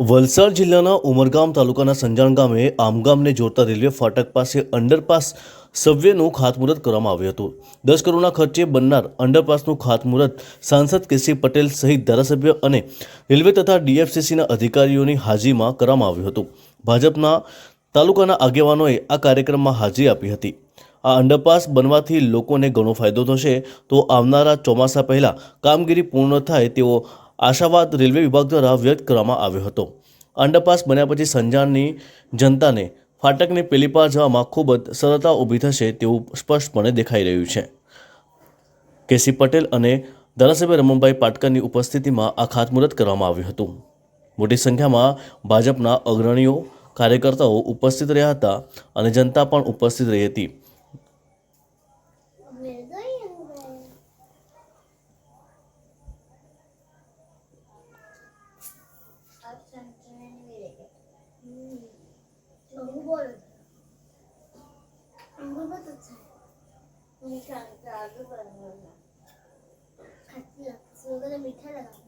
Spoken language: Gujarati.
વલસાડ જિલ્લાના ઉમરગામ તાલુકાના સંજાણ ગામે આમગામને જોડતા રેલવે ફાટક પાસે અંડરપાસ સવ્યનું ખાતમુહૂર્ત કરવામાં આવ્યું હતું. દસ કરોડના ખર્ચે બનનાર અંડરપાસનું ખાતમુહૂર્ત સાંસદ કેસી પટેલ સહિત ધારાસભ્ય અને રેલવે તથા ડીએફસીસીના અધિકારીઓની હાજરીમાં કરવામાં આવ્યું હતું. ભાજપના તાલુકાના આગેવાનોએ આ કાર્યક્રમમાં હાજરી આપી હતી. આ અંડરપાસ બનવાથી લોકોને ઘણો ફાયદો થશે તો આવનારા ચોમાસા પહેલાં કામગીરી પૂર્ણ થાય તેવો આશાવાદ રેલવે વિભાગ દ્વારા વ્યક્ત કરવામાં આવ્યો હતો. અંડરપાસ બન્યા પછી સંજાણની જનતાને ફાટકની પેલી પાર જવામાં ખૂબ જ સરળતા ઊભી થશે તેવું સ્પષ્ટપણે દેખાઈ રહ્યું છે. કેસી પટેલ અને ધારાસભ્ય રમણભાઈ પાટકરની ઉપસ્થિતિમાં આ ખાતમુહૂર્ત કરવામાં આવ્યું હતું. મોટી સંખ્યામાં ભાજપના અગ્રણીઓ, કાર્યકર્તાઓ ઉપસ્થિત રહ્યા હતા અને જનતા પણ ઉપસ્થિત રહી હતી. করব তো চাই মিঠা আনতে আগে পারব না খাচ্ছি না করে মিঠা লাগাবো